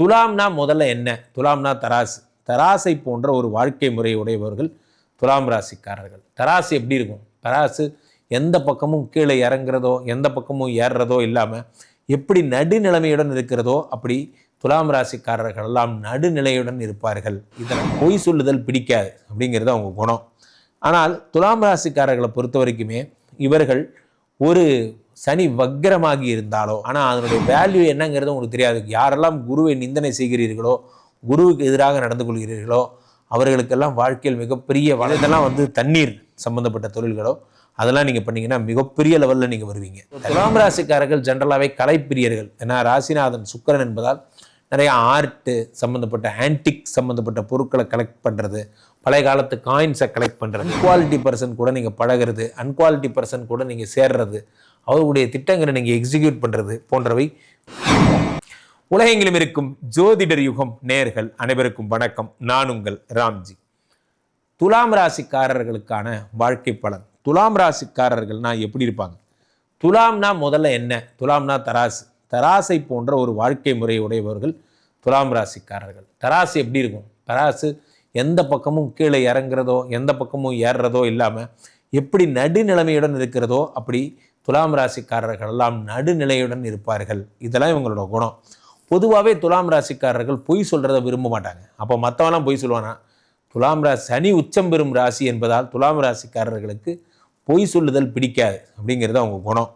துலாம்னா முதல்ல என்ன? துலாம்னா தராசு. தராசை போன்ற ஒரு வாழ்க்கை முறை உடையவர்கள் துலாம் ராசிக்காரர்கள். தராசு எப்படி இருக்கும்? தராசு எந்த பக்கமும் கீழே இறங்குறதோ எந்த பக்கமும் ஏறுறதோ இல்லாமல் எப்படி நடுநிலைமையுடன் இருக்கிறதோ அப்படி துலாம் ராசிக்காரர்கள் எல்லாம் நடுநிலையுடன் இருப்பார்கள். இதில் பொய் சொல்லுதல் பிடிக்காது அப்படிங்கிறது அவங்க குணம். ஆனால் துலாம் ராசிக்காரர்களை பொறுத்த வரைக்குமே இவர்கள் ஒரு சனி வக்கரமாகி இருந்தாலோ ஆனால் அதனுடைய வேல்யூ என்னங்கிறது உங்களுக்கு தெரியாது. யாரெல்லாம் குருவை நிந்தனை செய்கிறீர்களோ குருவுக்கு எதிராக நடந்து கொள்கிறீர்களோ அவர்களுக்கெல்லாம் வாழ்க்கையில் மிகப்பெரிய வள இதெல்லாம் வந்து தண்ணீர் சம்பந்தப்பட்ட தொழில்களோ அதெல்லாம் நீங்கள் பண்ணீங்கன்னா மிகப்பெரிய லெவலில் நீங்கள் வருவீங்க. துலாம் ராசிக்காரர்கள் ஜென்ரலாகவே கலைப்பிரியர்கள். ஏன்னா ராசிநாதன் சுக்கிரன் என்பதால் நிறைய ஆர்ட்டு சம்மந்தப்பட்ட ஆன்டிக் சம்மந்தப்பட்ட பொருட்களை கலெக்ட் பண்ணுறது பழைய காலத்து காயின்ஸை கலெக்ட் பண்ணுறது குவாலிட்டி பர்சன் கூட நீங்கள் பழகிறது அன்குவாலிட்டி பர்சன் கூட நீங்கள் சேர்றது அவர்களுடைய திட்டங்களை நீங்கள் எக்ஸிக்யூட் பண்ணுறது போன்றவை. உலகெங்கிலும் இருக்கும் ஜோதிடர் யுகம் நேர்கள் அனைவருக்கும் வணக்கம். நான் உங்கள் ராம்ஜி. துலாம் ராசிக்காரர்களுக்கான வாழ்க்கை பலன். துலாம் ராசிக்காரர்கள்னா எப்படி இருப்பாங்க? துலாம்னா முதல்ல என்ன? துலாம்னா தராசு. தராசை போன்ற ஒரு வாழ்க்கை முறை உடையவர்கள் துலாம் ராசிக்காரர்கள். தராசு எப்படி இருக்கும்? தராசு எந்த பக்கமும் கீழே இறங்குறதோ எந்த பக்கமும் ஏறுறதோ இல்லாமல் எப்படி நடுநிலைமையுடன் இருக்கிறதோ அப்படி துலாம் ராசிக்காரர்கள் எல்லாம் நடுநிலையுடன் இருப்பார்கள். இதெல்லாம் இவங்களோட குணம். பொதுவாகவே துலாம் ராசிக்காரர்கள் பொய் சொல்கிறத விரும்ப மாட்டாங்க. அப்போ மற்றவெல்லாம் பொய் சொல்லுவானா? துலாம் ராசி சனி உச்சம் பெறும் ராசி என்பதால் துலாம் ராசிக்காரர்களுக்கு பொய் சொல்லுதல் பிடிக்காது அப்படிங்கிறது அவங்க குணம்.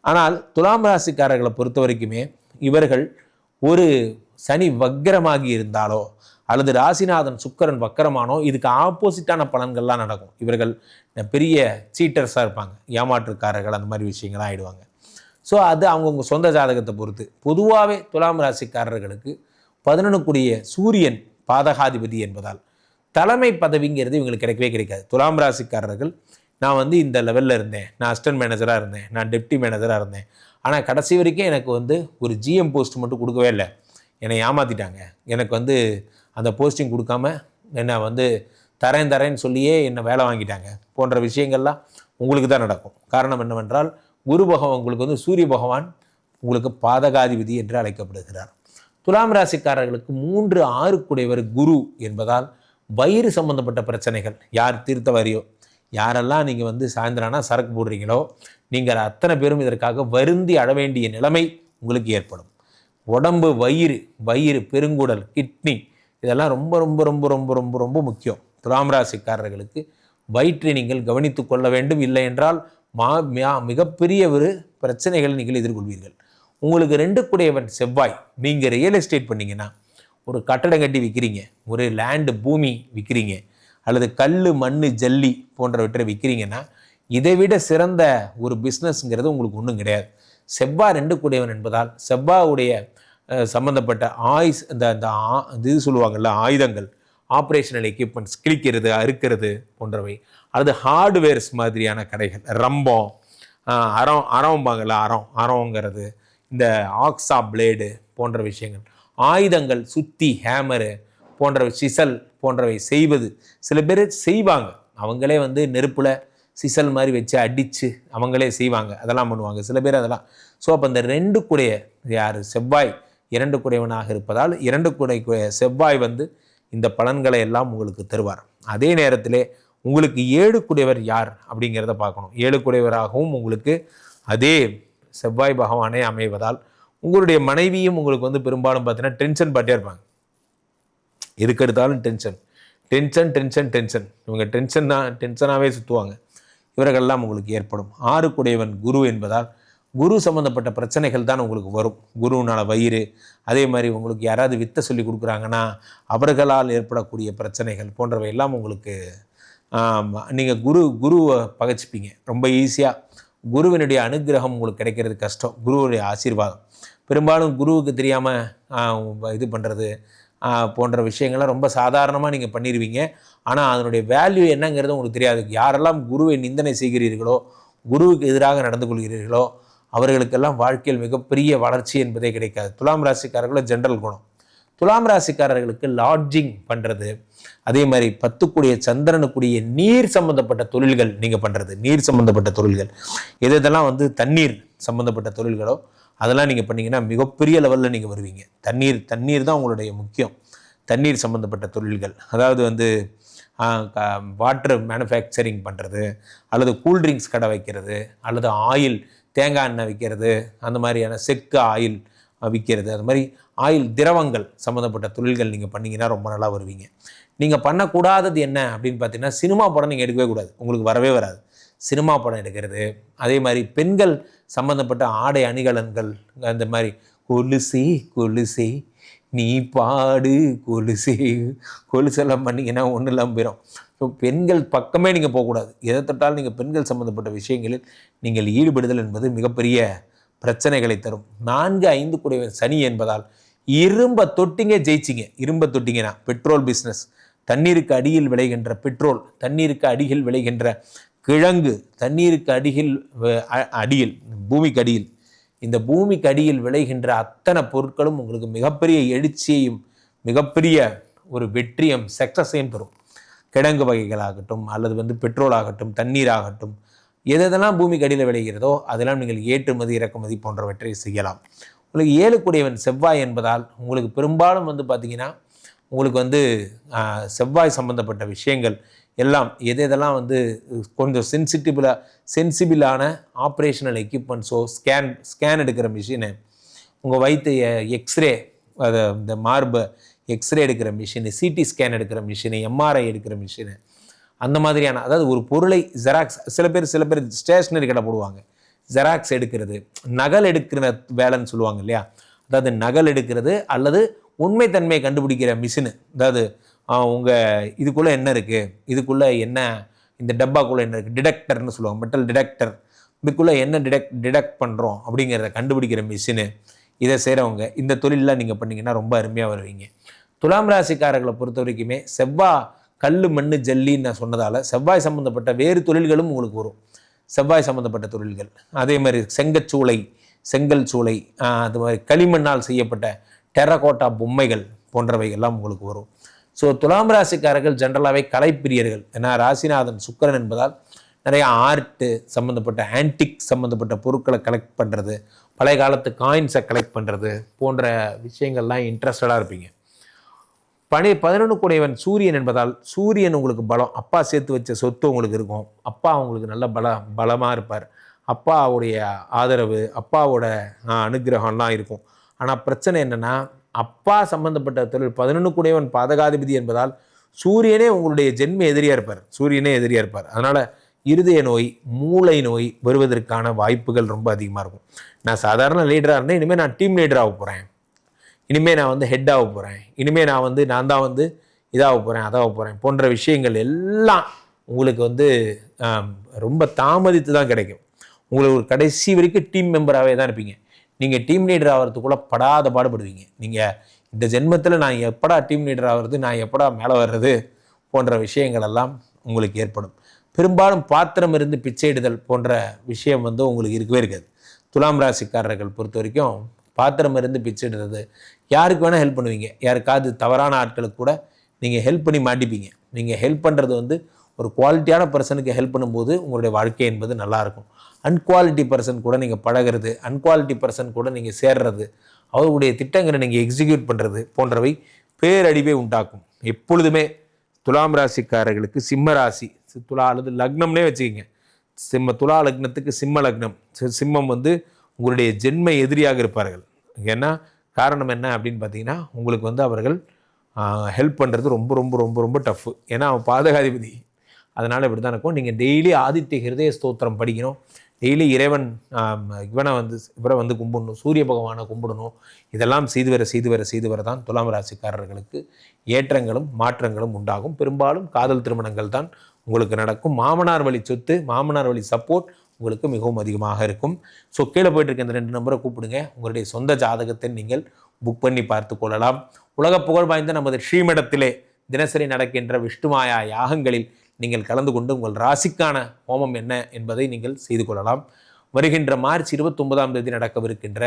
ஆனால் துலாம் ராசிக்காரர்களை பொறுத்த வரைக்குமே இவர்கள் ஒரு சனி வக்கரமாகி இருந்தாலோ அல்லது ராசிநாதன் சுக்கரன் வக்கரமானோ இதுக்கு ஆப்போசிட்டான பலன்கள்லாம் நடக்கும். இவர்கள் பெரிய சீட்டர்ஸாக இருப்பாங்க. ஏமாற்றுக்காரர்கள் அந்த மாதிரி விஷயங்கள்லாம் ஆகிடுவாங்க ஸோ அது அவங்கவுங்க சொந்த ஜாதகத்தை பொறுத்து. பொதுவாகவே துலாம் ராசிக்காரர்களுக்கு பதினொன்றுக்குரிய சூரியன் பாதகாதிபதி என்பதால் தலைமை பதவிங்கிறது இவங்களுக்கு கிடைக்கவே கிடைக்காது. துலாம் ராசிக்காரர்கள் நான் வந்து இந்த லெவலில் இருந்தேன். நான் அசிஸ்டன்ட் மேனேஜராக இருந்தேன். நான் டெப்டி மேனேஜராக இருந்தேன். ஆனால் கடைசி வரைக்கும் எனக்கு வந்து ஒரு ஜிஎம் போஸ்ட் மட்டும் கொடுக்கவே இல்லை. என்னை ஏமாற்றிட்டாங்க எனக்கு வந்து அந்த போஸ்டிங் கொடுக்காம என்னை வந்து தரேன் தரேன்னு சொல்லியே என்னை வேலை வாங்கிட்டாங்க. போன்ற விஷயங்கள்லாம் உங்களுக்கு தான் நடக்கும். காரணம் என்னவென்றால் குரு பகவான் உங்களுக்கு வந்து சூரிய பகவான் உங்களுக்கு பாதகாதிபதி என்று அழைக்கப்படுகிறார். துலாம் ராசிக்காரர்களுக்கு மூன்று ஆறுக்குடையவர் குரு என்பதால் வயிறு சம்பந்தப்பட்ட பிரச்சனைகள் யார் தீர்த்த வாரியோ யாரெல்லாம் நீங்கள் வந்து சாயந்தரம்னா சரக்கு போடுறீங்களோ நீங்கள் அத்தனை பேரும் இதற்காக வருந்தி அழ வேண்டிய நிலைமை உங்களுக்கு ஏற்படும். உடம்பு வயிறு வயிறு பெருங்குடல் கிட்னி இதெல்லாம் ரொம்ப ரொம்ப ரொம்ப ரொம்ப ரொம்ப ரொம்ப முக்கியம். துலாம் ராசிக்காரர்களுக்கு வயிற்றை நீங்கள் கவனித்து கொள்ள வேண்டும். இல்லை என்றால் மா மியா- மிகப்பெரிய ஒரு பிரச்சனைகளை நீங்கள் எதிர்கொள்வீர்கள். உங்களுக்கு ரெண்டு கூடையவன் செவ்வாய். நீங்கள் ரியல் எஸ்டேட் பண்ணிங்கன்னா ஒரு கட்டடம் கட்டி விற்கிறீங்க ஒரு லேண்டு பூமி விற்கிறீங்க அல்லது கல் மண் ஜல்லி போன்றவற்றை விற்கிறீங்கன்னா இதை விட சிறந்த ஒரு பிஸ்னஸ்ங்கிறது உங்களுக்கு ஒன்றும் கிடையாது. செவ்வாய் ரெண்டு கூடியவன் என்பதால் செவ்வாவுடைய சம்மந்தப்பட்ட சம்பந்தப்பட்ட ஆயுஸ் இந்த இந்த ஆ- இது சொல்லுவாங்கல்ல ஆயுதங்கள் ஆப்ரேஷனல் எக்யூப்மெண்ட்ஸ் கிழிக்கிறது அறுக்கிறது போன்றவை. அல்லது ஹார்ட்வேர்ஸ் மாதிரியான கடைகள் ரம்பம் அறம் அறம்பாங்கல்ல அறம் அறங்கிறது இந்த ஆக்ஸா பிளேடு போன்ற விஷயங்கள். ஆயுதங்கள் சுத்தி ஹேமரு போன்றவை சிசல் போன்றவை செய்வது. சில பேர் செய்வாங்க. அவங்களே வந்து நெருப்பில் சிசல் மாதிரி வச்சு அடித்து அவங்களே செய்வாங்க. அதெல்லாம் பண்ணுவாங்க. சில பேர் அதெல்லாம். ஸோ அப்போ இந்த ரெண்டு கூடைய யார்? செவ்வாய் இரண்டு குடையவனாக இருப்பதால் இரண்டு குடை செவ்வாய் வந்து இந்த பலன்களை எல்லாம் உங்களுக்கு தருவார். அதே நேரத்திலே உங்களுக்கு ஏழு குடைவர் யார் அப்படிங்கிறத பார்க்கணும். ஏழு குடைவராகவும் உங்களுக்கு அதே செவ்வாய் பகவானே அமைவதால் உங்களுடைய மனைவியும் உங்களுக்கு வந்து பெரும்பாலும் பார்த்தீங்கன்னா டென்ஷன் பட்டே இருப்பாங்க. எடுத்தாலும் டென்ஷன். Tension tension tension. இவங்க டென்ஷன் தான் டென்ஷனாகவே சுற்றுவாங்க இவர்கள்லாம் உங்களுக்கு ஏற்படும். ஆறு குடையவன் குரு என்பதால் குரு சம்மந்தப்பட்ட பிரச்சனைகள் தான் உங்களுக்கு வரும். குருவினால வயிறு அதே மாதிரி உங்களுக்கு யாராவது வித்தை சொல்லி கொடுக்குறாங்கன்னா அவர்களால் ஏற்படக்கூடிய பிரச்சனைகள் போன்றவை எல்லாம் உங்களுக்கு நீங்கள் குரு குருவை பகைச்சிப்பீங்க. ரொம்ப ஈஸியாக குருவினுடைய அனுக்கிரகம் உங்களுக்கு கிடைக்கிறது கஷ்டம். குருவுடைய ஆசீர்வாதம். பெரும்பாலும் குருவுக்கு தெரியாமல் இது பண்ணுறது போன்ற விஷயங்கள்லாம் ரொம்ப சாதாரணமாக நீங்கள் பண்ணிடுவீங்க ஆனால் அதனுடைய வேல்யூ என்னங்கிறது உங்களுக்கு தெரியாது. யாரெல்லாம் குருவை நிந்தனை செய்கிறீர்களோ குருவுக்கு எதிராக நடந்து கொள்கிறீர்களோ அவர்களுக்கெல்லாம் வாழ்க்கையில் மிகப்பெரிய வளர்ச்சி என்பதே கிடைக்காது. துலாம் ராசிக்காரர்கள ஜென்ரல் குணம். துலாம் ராசிக்காரர்களுக்கு லாட்ஜிங் பண்ணுறது அதே மாதிரி பத்துக்குடிய சந்திரனுக்குடிய நீர் சம்பந்தப்பட்ட தொழில்கள் நீங்கள் பண்ணுறது நீர் சம்பந்தப்பட்ட தொழில்கள். எது இதெல்லாம் வந்து தண்ணீர் சம்பந்தப்பட்ட தொழில்களோ அதெல்லாம் நீங்கள் பண்ணீங்கன்னா மிகப்பெரிய லெவலில் நீங்கள் வருவீங்க. தண்ணீர் தண்ணீர் தான் உங்களுடைய முக்கியம். தண்ணீர் சம்மந்தப்பட்ட தொழில்கள் அதாவது வந்து வாட்டர் மேனுஃபேக்சரிங் பண்ணுறது அல்லது கூல்ட்ரிங்க்ஸ் கடை வைக்கிறது அல்லது ஆயில் தேங்காய் எண்ணெய் விற்கிறது அந்த மாதிரியான செக்கு ஆயில் விற்கிறது. அது மாதிரி ஆயில் திரவங்கள் சம்மந்தப்பட்ட தொழில்கள் நீங்கள் பண்ணீங்கன்னா ரொம்ப நல்லா வருவீங்க. நீங்கள் பண்ணக்கூடாதது என்ன அப்படின்னு பார்த்தீங்கன்னா சினிமா படம் நீங்கள் எடுக்கவே கூடாது. உங்களுக்கு வரவே வராது. சினிமா படம் எடுக்கிறது அதே மாதிரி பெண்கள் சம்மந்தப்பட்ட ஆடை அணிகலன்கள் அந்த மாதிரி கொலுசி கொலுசி நீ பாடு கொலுசு. கொலுசெல்லாம் பண்ணிங்கன்னா ஒன்றும் இல்லாமல் போயிடும் ஸோ பெண்கள் பக்கமே நீங்கள் போகக்கூடாது. எதை தொட்டாலும் நீங்கள் பெண்கள் சம்மந்தப்பட்ட விஷயங்களில் நீங்கள் ஈடுபடுதல் என்பது மிகப்பெரிய பிரச்சனைகளை தரும். நான்கு ஐந்து கூடிய சனி என்பதால் இரும்பை தொட்டிங்க ஜெயிச்சிங்க. இரும்பை தொட்டிங்கன்னா பெட்ரோல் பிஸ்னஸ் தண்ணீருக்கு அடியில் விளைகின்ற பெட்ரோல் தண்ணீருக்கு அடியில் விளைகின்ற கிழங்கு தண்ணீருக்கு அடியில் அ- அடியில் பூமிக்கு அடியில் இந்த பூமிக்கு அடியில் விளைகின்ற அத்தனை பொருட்களும் உங்களுக்கு மிகப்பெரிய எழுச்சியையும் மிகப்பெரிய ஒரு வெற்றியும் சக்ஸஸையும் தரும். கிழங்கு வகைகளாகட்டும் அல்லது வந்து பெட்ரோல் ஆகட்டும் தண்ணீர் ஆகட்டும் எது எதெல்லாம் பூமிக்கு அடியில் விளைகிறதோ அதெல்லாம் நீங்கள் ஏற்றுமதி இறக்குமதி போன்றவற்றை செய்யலாம். உங்களுக்கு ஏழுக்குடையவன் செவ்வாய் என்பதால் உங்களுக்கு பெரும்பாலும் வந்து பார்த்தீங்கன்னா உங்களுக்கு வந்து செவ்வாய் சம்பந்தப்பட்ட விஷயங்கள் எல்லாம் எது எதெல்லாம் வந்து கொஞ்சம் சென்சிட்டிபிளாக சென்சிபிளான ஆப்ரேஷனல் எக்யூப்மெண்ட்ஸோ ஸ்கேன் ஸ்கேன் எடுக்கிற மிஷினு உங்கள் வயிற்று எக்ஸ்ரே அதை இந்த மார்பை எக்ஸ்ரே எடுக்கிற மிஷினு சிடி ஸ்கேன் எடுக்கிற மிஷினு எம்ஆர்ஐ எடுக்கிற மிஷினு அந்த மாதிரியான அதாவது ஒரு பொருளை ஜெராக்ஸ் சில பேர் சில பேர் ஸ்டேஷ்னரி கடை போடுவாங்க. ஜெராக்ஸ் எடுக்கிறது நகல் எடுக்கிற வேலைன்னு சொல்லுவாங்க இல்லையா? அதாவது நகல் எடுக்கிறது அல்லது உண்மைத்தன்மையை கண்டுபிடிக்கிற மிஷினு அதாவது உங்கள் இதுக்குள்ளே என்ன இருக்குது இதுக்குள்ளே என்ன இந்த டப்பாக்குள்ளே என்ன இருக்குது டிடெக்டர்னு சொல்லுவாங்க மெட்டல் டிடெக்டர் இதுக்குள்ளே என்ன டிடெக்ட் டிடெக்ட் பண்ணுறோம் அப்படிங்கிறத கண்டுபிடிக்கிற மிஷினு இதை செய்கிறவங்க இந்த தொழிலெலாம் நீங்கள் பண்ணீங்கன்னா ரொம்ப அருமையாக வருவீங்க. துலாம் ராசிக்காரர்களை பொறுத்த வரைக்குமே செவ்வாய் கல் மண் ஜல்லின்னு நான் சொன்னதால் செவ்வாய் சம்மந்தப்பட்ட வேறு தொழில்களும் உங்களுக்கு வரும். செவ்வாய் சம்மந்தப்பட்ட தொழில்கள். அதே மாதிரி செங்கச்சூளை செங்கல் சூளை அது மாதிரி களிமண்ணால் செய்யப்பட்ட டெரகோட்டா பொம்மைகள் போன்றவை எல்லாம் உங்களுக்கு வரும். ஸோ துலாம் ராசிக்காரர்கள் ஜென்ரலாகவே கலைப்பிரியர்கள். ஏன்னா ராசிநாதன் சுக்கிரன் என்பதால் நிறைய ஆர்ட்டு சம்மந்தப்பட்ட ஆன்டிக் சம்மந்தப்பட்ட பொருட்களை கலெக்ட் பண்ணுறது பழைய காலத்து காயின்ஸை கலெக்ட் பண்ணுறது போன்ற விஷயங்கள்லாம் இன்ட்ரெஸ்டடாக இருப்பீங்க. பனி பதினொன்று கூடையவன் சூரியன் என்பதால் சூரியன் உங்களுக்கு பலம் அப்பா சேர்த்து வச்ச சொத்து உங்களுக்கு இருக்கும். அப்பா உங்களுக்கு நல்ல பல பலமாக இருப்பார். அப்பாவுடைய ஆதரவு அப்பாவோட அனுகிரகம்லாம் அனுக்கிரகம்லாம் இருக்கும். ஆனால் பிரச்சனை என்னென்னா அப்பா சம்பந்தப்பட்ட தொழில் பதினொன்று கூடையவன் பாதகாதிபதி என்பதால் சூரியனே உங்களுடைய ஜென்ம எதிரியாக இருப்பார். சூரியனே எதிரியாக இருப்பார். அதனால் இருதய நோய் மூளை நோய் வருவதற்கான வாய்ப்புகள் ரொம்ப அதிகமாக இருக்கும். நான் சாதாரண லீடராக இருந்தேன். இனிமேல் நான் டீம் லீடராக போகிறேன் இனிமேல் நான் வந்து ஹெட் ஆக போகிறேன் இனிமேல் நான் வந்து நான் தான் வந்து இதாக போகிறேன் அதாக போகிறேன் போன்ற விஷயங்கள் எல்லாம் உங்களுக்கு வந்து ரொம்ப தாமதித்து தான் கிடைக்கும். உங்களுக்கு ஒரு கடைசி வரைக்கும் டீம் மெம்பராகவே தான் இருப்பீங்க. நீங்கள் டீம் லீடர் ஆகிறதுக்குள்ளே படாத பாடுபடுவீங்க. நீங்கள் இந்த ஜென்மத்தில் நான் எப்படா டீம் லீடர் ஆகிறது நான் எப்படா மேலே வர்றது போன்ற விஷயங்கள் எல்லாம் உங்களுக்கு ஏற்படும். பெரும்பாலும் பாத்திரம் இருந்து பிச்சையிடுதல் போன்ற விஷயம் வந்து உங்களுக்கு இருக்கவே இருக்காது. துலாம் ராசிக்காரர்கள் பொறுத்த வரைக்கும் பாத்திரம் இருந்து பிச்சைடுறது யாருக்கு வேணால் ஹெல்ப் பண்ணுவீங்க. யாருக்காவது தவறான ஆட்களுக்கு கூட நீங்கள் ஹெல்ப் பண்ணி மாட்டிப்பீங்க. நீங்கள் ஹெல்ப் பண்ணுறது வந்து ஒரு குவாலிட்டியான பர்சனுக்கு ஹெல்ப் பண்ணும்போது உங்களுடைய வாழ்க்கை என்பது நல்லாயிருக்கும் அன்குவாலிட்டி பர்சன் கூட நீங்கள் பழகிறது அன்குவாலிட்டி பர்சன் கூட நீங்கள் சேர்றது அவர்களுடைய திட்டங்களை நீங்கள் எக்ஸிக்யூட் பண்ணுறது போன்றவை பேரழிவை உண்டாக்கும். எப்பொழுதுமே துலாம் ராசிக்காரர்களுக்கு சிம்ம ராசி சி- துலா அல்லது லக்னம்னே வச்சுக்கிங்க. சிம்ம துலா லக்னத்துக்கு சிம்ம லக்னம். சிம்மம் வந்து உங்களுடைய ஜென்ம எதிரியாக இருப்பார்கள். ஏன்னா காரணம் என்ன அப்படின்னு பார்த்தீங்கன்னா உங்களுக்கு வந்து அவர்கள் ஹெல்ப் பண்ணுறது ரொம்ப ரொம்ப ரொம்ப ரொம்ப டஃப்பு ஏன்னா அவன் பாதகாதிபதி. அதனால் இப்படி தான் இருக்கும். நீங்கள் டெய்லி ஆதித்ய ஹிருதய ஸ்தோத்திரம் படிக்கணும். டெய்லி இறைவன் இவனை வந்து இவரை வந்து கும்பிடணும். சூரிய பகவானை கும்பிடணும். இதெல்லாம் செய்து வர செய்து வர செய்து வர தான் துலாம் ராசிக்காரர்களுக்கு ஏற்றங்களும் மாற்றங்களும் உண்டாகும். பெரும்பாலும் காதல் திருமணங்கள் தான் உங்களுக்கு நடக்கும். மாமனார் வழி சொத்து மாமனார் வழி சப்போர்ட் உங்களுக்கு மிகவும் அதிகமாக இருக்கும். ஸோ கீழே போயிட்டு இருக்க இந்த ரெண்டு நம்பரை கூப்பிடுங்க. உங்களுடைய சொந்த ஜாதகத்தை நீங்கள் புக் பண்ணி பார்த்து கொள்ளலாம். உலக புகழ் வாய்ந்த நமது ஸ்ரீமடத்திலே தினசரி நடக்கின்ற விஷ்ணுமாயா யாகங்களில் நீங்கள் கலந்து கொண்டு உங்கள் ராசிக்கான ஹோமம் என்ன என்பதை நீங்கள் செய்து கொள்ளலாம். வருகின்ற மார்ச் இருபத்தொன்பதாம் தேதி நடக்கவிருக்கின்ற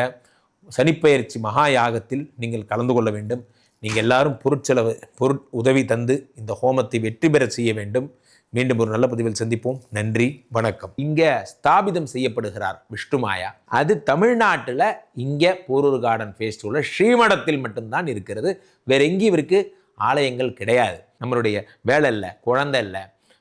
சனிப்பெயர்ச்சி மகா யாகத்தில் நீங்கள் கலந்து கொள்ள வேண்டும். நீங்கள் எல்லாரும் பொருட்செலவு பொருட் உதவி தந்து இந்த ஹோமத்தை வெற்றி பெற செய்ய வேண்டும். மீண்டும் ஒரு நல்ல பதிவில் சந்திப்போம். நன்றி வணக்கம். இங்கே ஸ்தாபிதம் செய்யப்படுகிறார் விஷ்ணுமாயா அது தமிழ்நாட்டில் இங்கே போரூர் கார்டன் ஃபேஸ்டிவலில் ஸ்ரீமடத்தில் மட்டும்தான் இருக்கிறது. வேற எங்கேயும் இவருக்கு ஆலயங்கள் கிடையாது. நம்மளுடைய வேலை இல்லை குழந்தை இல்லை